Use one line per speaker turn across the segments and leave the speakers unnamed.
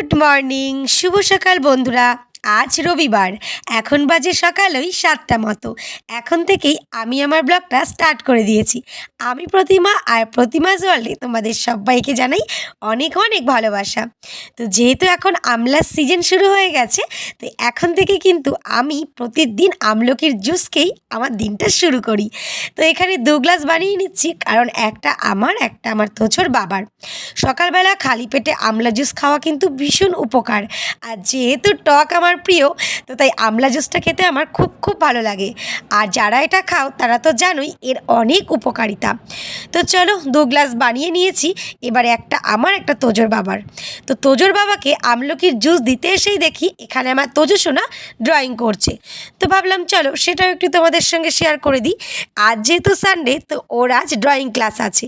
Good morning শুভ সকাল বন্ধুরা। আজ রবিবার। এখন বাজে সকাল ওই সাতটা মতো। এখন থেকেই আমি আমার ব্লগটা স্টার্ট করে দিয়েছি। আমি প্রতিমা আর প্রতিমা জলে তোমাদের সবাইকে জানাই অনেক অনেক ভালোবাসা। তো যেহেতু এখন আমলার সিজন শুরু হয়ে গেছে, তো এখন থেকে কিন্তু আমি প্রতিদিন আমলকির জুসকেই আমার দিনটা শুরু করি। তো এখানে দু গ্লাস বানিয়ে নিচ্ছি, কারণ একটা আমার একটা আমার তোছর বাবার। সকালবেলা খালি পেটে আমলা জুস খাওয়া কিন্তু ভীষণ উপকার। আর যেহেতু টক আমার প্রিয়, তো তাই আমলা জুসটা খেতে আমার খুব খুব ভালো লাগে। আর যারা এটা খাও, তারা তো জানোই এর অনেক উপকারিতা। তো চলো দু গ্লাস বানিয়ে নিয়েছি, এবারে একটা, আমার একটা তোজোর বাবার। তো তোজোর বাবাকে আমলকির জুস দিতে এসেই দেখি এখানে আমার তোজো সোনা ড্রয়িং করছে। তো ভাবলাম চলো সেটাও একটু তোমাদের সঙ্গে শেয়ার করে দিই। আজ যেহেতু সানডে তো ওর আজ ড্রয়িং ক্লাস আছে।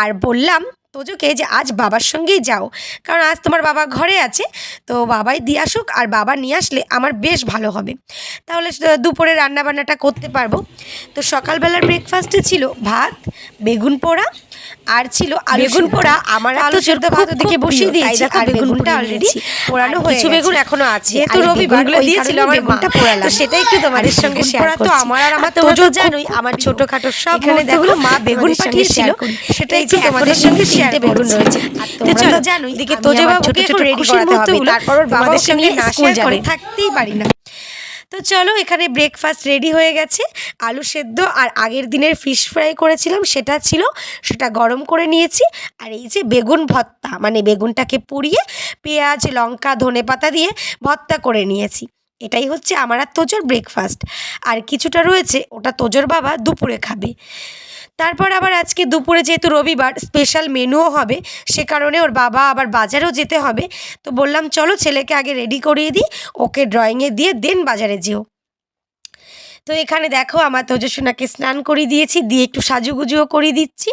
আর বললাম তোজোকে যে আজ বাবার সঙ্গেই যাও, কারণ আজ তোমার বাবা ঘরে আছে, তো বাবাই দিয়ে আসুক আর বাবা নিয়ে আসলে আমার বেশ ভালো হবে। তাহলে দুপুরে রান্নাবান্নাটা করতে পারব। তো সকালবেলার ব্রেকফাস্টে ছিল ভাত, বেগুন পোড়া আর ছিল বেগুন পোড়া আমার আলু সেদ্ধ ভাত দিকে বসিয়ে দিয়েছি। আর বেগুনটা অলরেডি পোড়ানো হয়ে কিছু বেগুন এখনও আছে। যেহেতু রবিবার দিয়েছিল আমার বেগুনটা পোড়ালাম। তো সেটাই একটু তোমাদের সঙ্গে শেয়ার তো আমার আর আমার তোজো জানোই আমার ছোটখাটো সব এখানে দেখো মা বেগুন পাঠিয়েছিল। সেটাই একটু তোমাদের সঙ্গে শেয়ার বেগুন রয়েছে তো চলো জানোই দিকে তোজো বাবুকে একটু রেডি করাতে হবে তারপর ওর বাবার সঙ্গে না শেয়ার করে থাকতেই পারি না। তো চলো এখানে ব্রেকফাস্ট রেডি হয়ে গেছে। আলু সেদ্ধ আর আগের দিনের ফিশ ফ্রাই করেছিলাম, সেটা ছিল, সেটা গরম করে নিয়েছি। আর এই যে বেগুন ভত্তা মানে বেগুনটাকে পুড়িয়ে পেঁয়াজ, লঙ্কা, ধনে পাতা দিয়ে ভত্তা করে নিয়েছি। এটাই হচ্ছে আমার আর তোজোর ব্রেকফাস্ট আর কিছুটা রয়েছে, ওটা তোজোর বাবা দুপুরে খাবে। তারপর আবার আজকে দুপুরে যেহেতু রবিবার স্পেশাল মেনুও হবে, সে কারণে ওর বাবা আবার বাজারেও যেতে হবে। তো বললাম, চলো ছেলেকে আগে রেডি করিয়ে দিই, ওকে ড্রয়িংয়ে দিয়ে দেন বাজারে যেও। তো এখানে দেখো, আমার তেজস্বনাকে স্নান করিয়ে দিয়েছি, দিয়ে একটু সাজুগুজুও করিয়ে দিচ্ছি।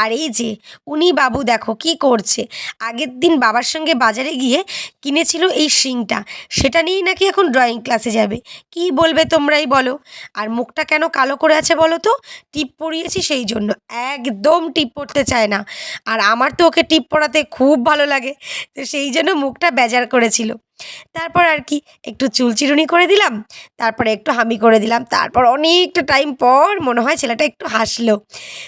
আর এই যে, উনি বাবু দেখো কি করছে? আগের দিন বাবার সঙ্গে বাজারে গিয়ে কিনেছিল এই শিংটা। সেটা নিয়েই নাকি এখন ড্রয়িং ক্লাসে যাবে। কি বলবে তোমরাই বলো। আর মুখটা কেন কালো করে আছে বলো তো? টিপ পরিয়েছি সেই জন্য। একদম টিপ পড়তে চায় না। আর আমার তো ওকে টিপ পড়াতে খুব ভালো লাগে। তো সেই জন্য মুখটা বেজার করেছিল। তারপর আর কি একটু চুল চিরুনি করে দিলাম তারপরে একটু হামি করে দিলাম তারপর অনেকটা টাইম পর মনে হয় ছেলেটা একটু হাসলো।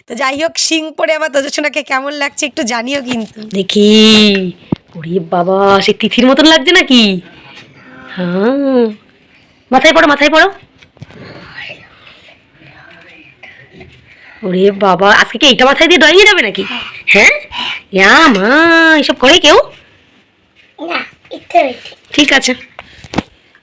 তো যাই হোক শিং পরে আমার তোজস্বনাকে কেমন লাগছে একটু জানিও কিন্তু।
দেখি ওরে বাবা সে তিথির মতন লাগছে নাকি? হ্যাঁ মাথায় পড়ো মাথায় পড়ো। ওরে বাবা আজকে কি এইটা মাথায় দিয়ে ড্রয়িংয়ে যাবে নাকি? হ্যাঁ? ইয়া মা এসব করে কেউ? ঠিক আছে।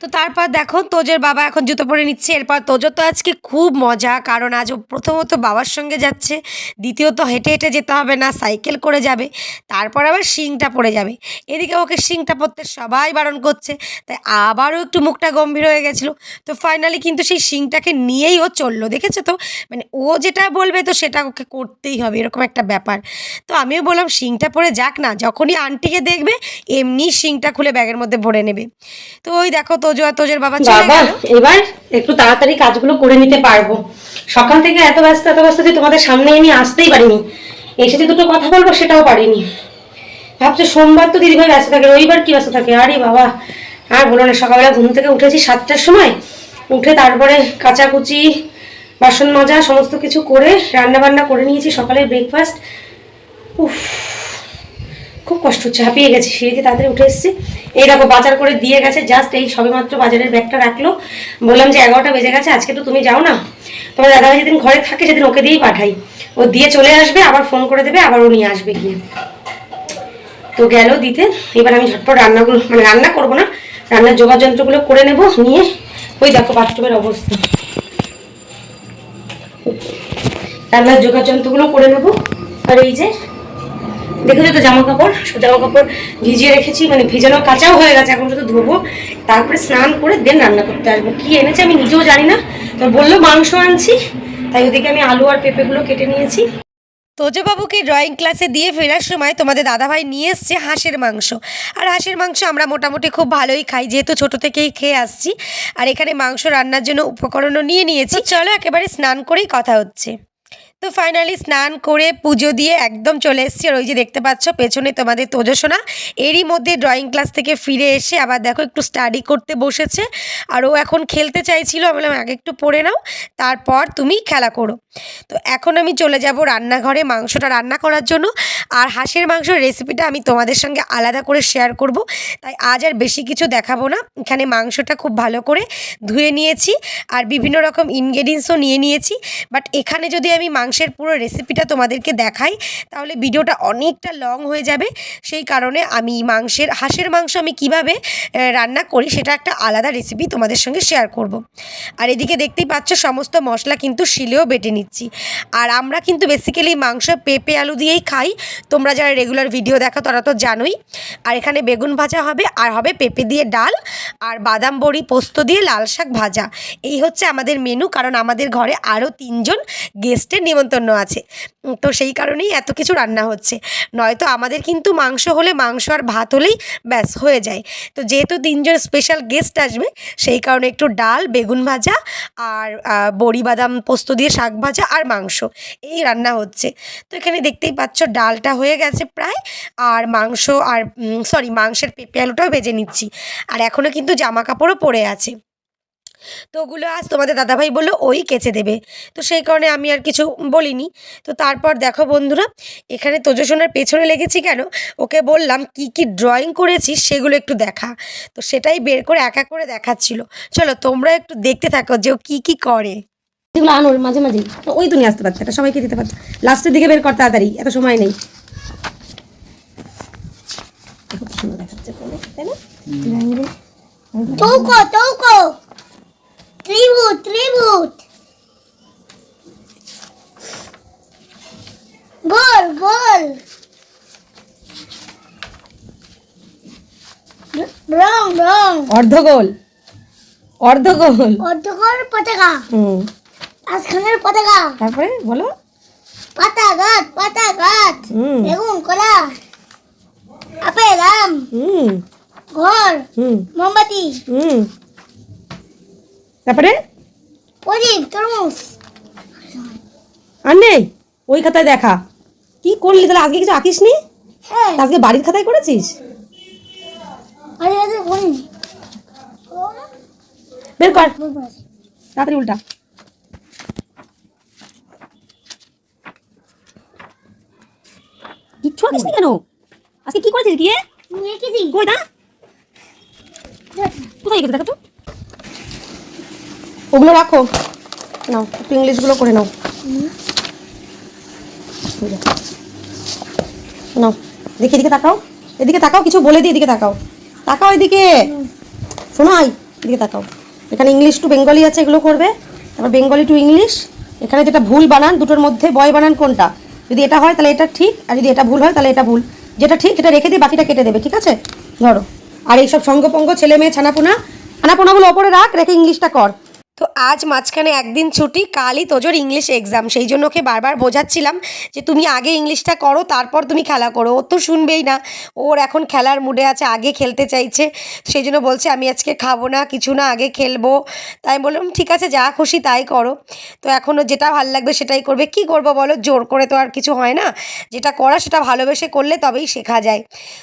তো তারপর দেখো, তোজের বাবা এখন জুতো পরে নিচ্ছে। এরপর তোজোর তো আজকে খুব মজা, কারণ আজ ও প্রথমত বাবার সঙ্গে যাচ্ছে, দ্বিতীয়ত হেঁটে হেঁটে যেতে হবে না, সাইকেল করে যাবে, তারপর আবার শিংটা পড়ে যাবে। এদিকে ওকে শিংটা পরতে সবাই বারণ করছে, তাই আবারও একটু মুখটা গম্ভীর হয়ে গেছিল। তো ফাইনালি কিন্তু সেই শিংটাকে নিয়েই ও চলল, দেখেছ তো? মানে ও যেটা বলবে তো সেটা ওকে করতেই হবে, এরকম একটা ব্যাপার। তো আমিও বললাম, শিংটা পরে যাক না, যখনই আন্টিকে দেখবে এমনি শিংটা খুলে ব্যাগের মধ্যে ভরে নেবে। তো ওই দেখো তোজো আর তোজের বাবা চলে
বাবা
গেল।
এবার একটু তাড়াতাড়ি কাজগুলো করে নিতে পারব। সকাল থেকে এত ব্যস্ত এত ব্যস্ত যে তোমাদের সামনে আমি আসতেই পারিনি। এসে যে দুটো কথা বলব সেটাও পারিনি। ভাবছ সোমবার তো দিদিভাই ব্যস্ত থাকে রবিবার কি ব্যস্ত থাকে? আরে বাবা আর বলো না সকালবেলা ঘুম থেকে উঠেছি সাতটার সময়। উঠে তারপরে কাচাকুচি বাসন মাজা সমস্ত কিছু করে রান্না বান্না করে নিয়েছি সকালের ব্রেকফাস্ট উফ খুব কষ্ট হচ্ছে হাঁপিয়ে গেছি, সিঁড়িতে তাড়াতাড়ি উঠে এসেছি। এই দেখো, বাজার করে দিয়ে গেছে জাস্ট এই সবেমাত্র বাজারের ব্যাগটা রাখল। বললাম যে এগারোটা বেজে গেছে, আজকে তো তুমি যাও না। তোমার দাদাভাই যেদিন ঘরে থাকে, সেদিন ওকে দিয়েই পাঠাই। ও দিয়ে চলে আসবে, আবার ফোন করে দেবে, আবার ও নিয়ে আসবে গিয়ে। তো গেল দিতে, এবার আমি ঝটপট রান্নাগুলো মানে রান্না করব না, রান্নার জোগাড় যন্ত্রগুলো করে নেব, নিয়ে ওই দেখো বাথরুমের অবস্থা। রান্নার জোগাড় যন্ত্রগুলো করে নেব। আর এই যে দেখেছ তো জামা কাপড় জামা কাপড় ভিজিয়ে রেখেছি মানে ভিজানো কাঁচাও হয়ে গেছে, এখন শুধু ধোবো। তারপরে স্নান করে দেন রান্না করতে আসব। কি এনেছে আমি নিজেও জানি না, তো বলল মাংস আনছি, তাই ওদিকে আমি আলু আর পেঁপেগুলো কেটে নিয়েছি।
তোজবাবুকে ড্রয়িং ক্লাসে দিয়ে ফেরার সময় তোমাদের দাদাভাই নিয়ে এসছে হাঁসের মাংস। আর হাঁসের মাংস আমরা মোটামুটি খুব ভালোই খাই, যেহেতু ছোট থেকেই খেয়ে আসছি। আর এখানে মাংস রান্নার জন্য উপকরণও নিয়ে নিয়েছি। চলো একেবারে স্নান করেই কথা হচ্ছে। তো ফাইনালি স্নান করে পুজো দিয়ে একদম চলে এসেছি। আর ওই যে দেখতে পাচ্ছ, পেছনে তোমাদের তোজসোনা এরই মধ্যে ড্রয়িং ক্লাস থেকে ফিরে এসে আবার দেখো একটু স্টাডি করতে বসেছে। আর ও এখন খেলতে চাইছিল, আমি বললাম, আগে একটু পড়ে নাও, তারপর তুমি খেলা করো। তো এখন আমি চলে যাব রান্নাঘরে মাংসটা রান্না করার জন্য। আর হাঁসের মাংসের রেসিপিটা আমি তোমাদের সঙ্গে আলাদা করে শেয়ার করব। তাই আজ আর বেশি কিছু দেখাবো না। এখানে মাংসটা খুব ভালো করে ধুয়ে নিয়েছি। আর বিভিন্ন রকম ইনগ্রেডিয়েন্টসও নিয়ে নিয়েছি। বাট এখানে যদি আমি মাংসের পুরো রেসিপিটা তোমাদেরকে দেখাই, তাহলে ভিডিওটা অনেকটা লং হয়ে যাবে। সেই কারণে আমি মাংসের, হাঁসের মাংস আমি কীভাবে রান্না করি সেটা একটা আলাদা রেসিপি তোমাদের সঙ্গে শেয়ার করব। আর এদিকে দেখতেই পাচ্ছ সমস্ত মশলা কিন্তু শিলেও বেটে নিচ্ছি। আর আমরা কিন্তু বেসিক্যালি মাংস, পেঁপে, আলু দিয়েই খাই। তোমরা যারা রেগুলার ভিডিও দেখো তারা তো জানোই। আর এখানে বেগুন ভাজা হবে, আর হবে পেঁপে দিয়ে ডাল, আর বাদাম বড়ি, পোস্ত দিয়ে লাল শাক ভাজা। এই হচ্ছে আমাদের মেনু কারণ আমাদের ঘরে আরও তিনজন গেস্টের নিমন্ত্রণ আছে। তো সেই কারণেই এত কিছু রান্না হচ্ছে। নয়তো আমাদের কিন্তু মাংস হলে মাংস আর ভাত হলেই ব্যাস হয়ে যায়। তো যেহেতু তিনজন স্পেশাল গেস্ট আসবে, সেই কারণে একটু ডাল, বেগুন ভাজা আর বড়ি বাদাম পোস্ত দিয়ে শাক ভাজা আর মাংস এই রান্না হচ্ছে। তো এখানে দেখতেই পাচ্ছ ডালটা হয়ে গেছে প্রায় আর মাংস আর সরি মাংসের পেঁপে আলুটাও ভেজে নিচ্ছি। আর এখনও কিন্তু জামা কাপড়ও পরে আছে। তো ওগুলো আজ তোমাদের দাদাভাই বলল ওই কেচে দেবে। তো সেই কারণে আমি আর কিছু বলিনি। তো তারপর দেখো বন্ধুরা এখানে তোজসোনার পেছনে লেগেছি কেন? ওকে বললাম কি কি ড্রয়িং করেছিস সেগুলো একটু দেখা। তো সেটাই বের করে এক করে দেখাচ্ছিল। চলো তোমরা একটু দেখতে থাকো যে ও কী কী করে।
যেগুলো আনোর মাঝে মাঝে। ওই তো নিয়ে আসতে পারছে এটা সবাইকে দিতে পারছে। লাস্টের দিকে বের কর তাড়াতাড়ি এত সময় নেই। খুব সুন্দর দেখাচ্ছে বলে, তাই না?
ত্রিভুজ ত্রিভুজ গোল গোল। রং রং
অর্ধগোল অর্ধগোল
অর্ধকর পতাকা।
হুম।
আজখানের পতাকা।
তারপরে বলো।
পাতা গাছ পাতা গাছ।
হুম।
বেগুন কলা। আপেল আম।
হুম।
ঘর।
হুম।
মোমবাতি।
হুম। তারপরে? আর নেই? ওই খাতায় দেখা। কি করলি? তাহলে আজকে কিছু আঁকিস নি
হ্যাঁ
আজকে বাড়ির খাতায় করেছিস? বের কর। তাড়াতাড়ি উল্টা। কিচ্ছু আঁকিস নি কেন? আজকে কি করেছিস গিয়ে? কই দা? কোথায় গেছে? দেখা তো। ওগুলো রাখো। নাও, একটু ইংলিশগুলো করে নাও। নাও, দেখি এদিকে তাকাও। এদিকে তাকাও, কিছু বলে দিই এদিকে তাকাও। তাকাও এদিকে। শোনাই এদিকে তাকাও। এখানে ইংলিশ টু বেঙ্গলি আছে, এগুলো করবে। তারপর বেঙ্গলি টু ইংলিশ এখানে যেটা ভুল বানান, দুটোর মধ্যে বয় বানান কোনটা? যদি এটা হয়, তাহলে এটা ঠিক, আর যদি এটা ভুল হয়, তাহলে এটা ভুল। যেটা ঠিক এটা রেখে দিয়ে বাকিটা কেটে দেবে, ঠিক আছে? ধরো। আর এইসব সঙ্গপঙ্গ, ছেলে মেয়ে, ছানাপোনা। ছানাপোনাগুলো ওপরে রাখ, রেখে ইংলিশটা কর।
তো আজ মাঝখানে একদিন ছুটি, কালই তোজোর ইংলিশ এক্সাম সেই জন্য ওকে বারবার বোঝাচ্ছিলাম যে তুমি আগে ইংলিশটা করো, তারপর তুমি খেলা করো। ও তো শুনবেই না। ওর এখন খেলার মুডে আছে, আগে খেলতে চাইছে। সেই জন্য বলছে, আমি আজকে খাব না, কিছু না, আগে খেলব। তাই বললাম, ঠিক আছে, যা খুশি তাই করো। তো এখনও যেটা ভালো লাগবে সেটাই করবে। কি করব বলো? জোর করে তো আর কিছু হয় না। যেটা করা সেটা ভালোবেসে করলে তবেই শেখা যায়।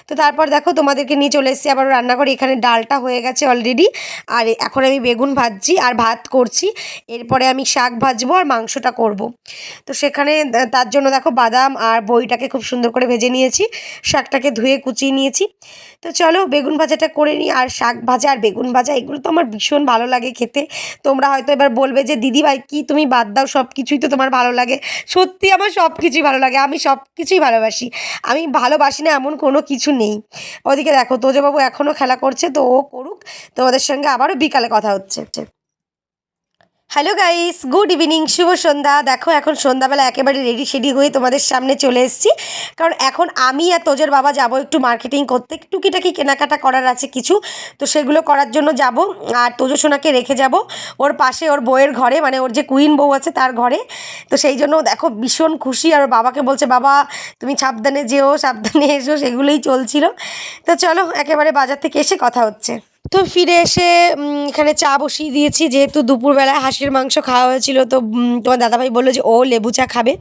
তো তারপর দেখো, তোমাদেরকে নিয়ে চলে এসেছি। আবার রান্না রান্নাঘরে এখানে ডালটা হয়ে গেছে অলরেডি আর এখন আমি বেগুন ভাজছি। আর ভাত করছি, এরপরে আমি শাক ভাজবো আর মাংসটা করব। তো সেখানে তার জন্য দেখো বাদাম আর বইটাকে খুব সুন্দর করে ভেজে নিয়েছি, শাকটাকে ধুয়ে কুচিয়ে নিয়েছি। তো চলো বেগুন ভাজাটা করে নিই, আর শাক ভাজা আর বেগুন ভাজা, এগুলো তো আমার ভীষণ ভালো লাগে খেতে। তোমরা হয়তো এবার বলবে যে, দিদি ভাই, কি তুমি বাদ দাও সব কিছুই তো তোমার ভালো লাগে? সত্যি আমার সব কিছুই ভালো লাগে, আমি সব কিছুই ভালোবাসি। আমি ভালোবাসি না এমন কোনো কিছু নেই। ওদিকে দেখো, তোজবাবু এখনও খেলা করছে, তো ও করুক, তোমাদের সঙ্গে আবারও বিকালে কথা হচ্ছে। হ্যালো গাইস গুড ইভিনিং শুভ সন্ধ্যা। দেখো, এখন সন্ধ্যাবেলা একেবারে রেডি শেডি হয়ে তোমাদের সামনে চলে এসেছি। কারণ এখন আমি আর তোজের বাবা যাব একটু মার্কেটিং করতে। টুকিটাকি কেনাকাটা করার আছে কিছু। তো সেগুলো করার জন্য যাব। আর তোজো সোনাকে রেখে যাব। ওর পাশে ওর বউয়ের ঘরে মানে ওর যে কুইন বউ আছে তার ঘরে। তো সেই জন্য দেখো, ভীষণ খুশি। আর বাবাকে বলছে, বাবা, তুমি সাবধানে যেও, সাবধানে এসো। সেগুলোই চলছিল। তো চলো, একেবারে বাজার থেকে এসে কথা হচ্ছে। তো ফিরে এসে এখানে চা বসিয়ে দিয়েছি। যেহেতু দুপুরবেলায় হাঁসের মাংস খাওয়া হয়েছিল, তো তোমার দাদাভাই বলল যে, ও লেবু চা খাবে।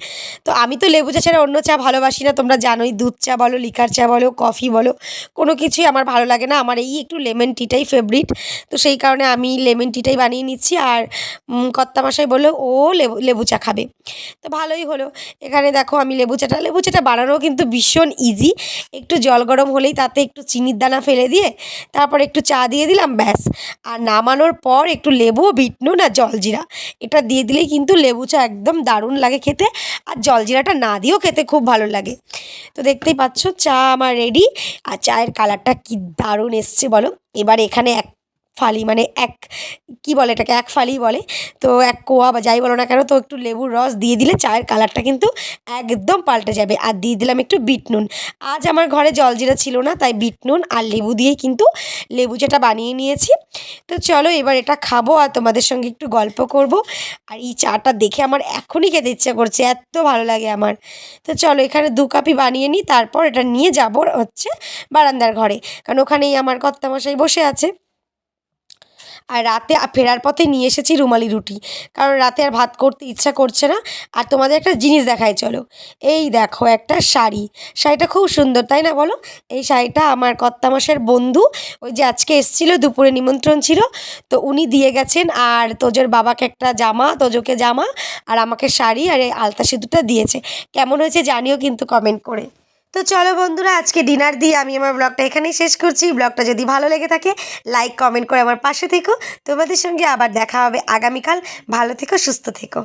তো আমি তো লেবু চা ছাড়া অন্য চা ভালোবাসি না। তোমরা জানোই, দুধ চা বলো, লিকার চা বলো, কফি বলো, কোনো কিছুই আমার ভালো লাগে না। আমার এই একটু লেমন টিটাই ফেভারিট। তো সেই কারণে আমি লেমন টিটাই বানিয়ে নিচ্ছি। আর কর্তামশাই বলল, ও লেবু লেবু চা খাবে। তো ভালোই হলো। এখানে দেখো, আমি লেবু চাটা লেবু চাটা বানানো কিন্তু ভীষণ ইজি একটু জল গরম হলেই তাতে একটু চিনির দানা ফেলে দিয়ে, তারপর একটু চা দিয়ে দিলাম, ব্যাস। আর নামানোর পর একটু লেবু বিট নুন আর জলজিরা। এটা দিয়ে দিলেই কিন্তু লেবু চা একদম দারুণ লাগে খেতে আর জলজিরাটা না দিয়েও খেতে খুব ভালো লাগে। তো দেখতেই পাচ্ছ, চা আমার রেডি আর চায়ের কালারটা কি দারুণ এসছে বলো। এবার এখানে এক ফালি মানে এক, কি বলে এটাকে, এক ফালি বলে। তো এক কোয়া বা যাই বলো না কেন, তো একটু লেবুর রস দিয়ে দিলে চায়ের কালারটা কিন্তু একদম পাল্টে যাবে। আর দিয়ে দিলাম একটু বিট নুন। আজ আমার ঘরে জল জলজিরা ছিল না, তাই বিট নুন আর লেবু দিয়েই কিন্তু লেবু চাটা বানিয়ে নিয়েছি। তো চলো এবার এটা খাব আর তোমাদের সঙ্গে একটু গল্প করব। আর এই চাটা দেখে আমার এখনই খেতে ইচ্ছা করছে, এত ভালো লাগে আমার। তো চলো এখানে দু কাপই বানিয়ে নিই, তারপর এটা নিয়ে যাব হচ্ছে বারান্দার ঘরে। কারণ ওখানেই আমার কর্তামশাই বসে আছে। আর রাতে ফেরার পথে নিয়ে এসেছি রুমালি রুটি। কারণ রাতে আর ভাত করতে ইচ্ছা করছে না। আর তোমাদের একটা জিনিস দেখাই, চলো। এই দেখো একটা শাড়ি। শাড়িটা খুব সুন্দর, তাই না বলো? এই শাড়িটা আমার কর্তামশের বন্ধু, ওই যে আজকে এসেছিল, দুপুরে নিমন্ত্রণ ছিল। তো উনি দিয়ে গেছেন, আর তোজোর বাবাকে একটা জামা, তোজোকে জামা, আর আমাকে শাড়ি, আর এই আলতা সিঁদুরটা দিয়েছে। কেমন হয়েছে জানিও কিন্তু কমেন্ট করে। তো চলো বন্ধুরা, আজকে ডিনার দিয়ে আমি আমার ব্লগটা এখানেই শেষ করছি। ব্লগটা যদি ভালো লেগে থাকে লাইক কমেন্ট করে আমার পাশে থেকো। তোমাদের সঙ্গে আবার দেখা হবে আগামীকাল। ভালো থেকো, সুস্থ থেকো।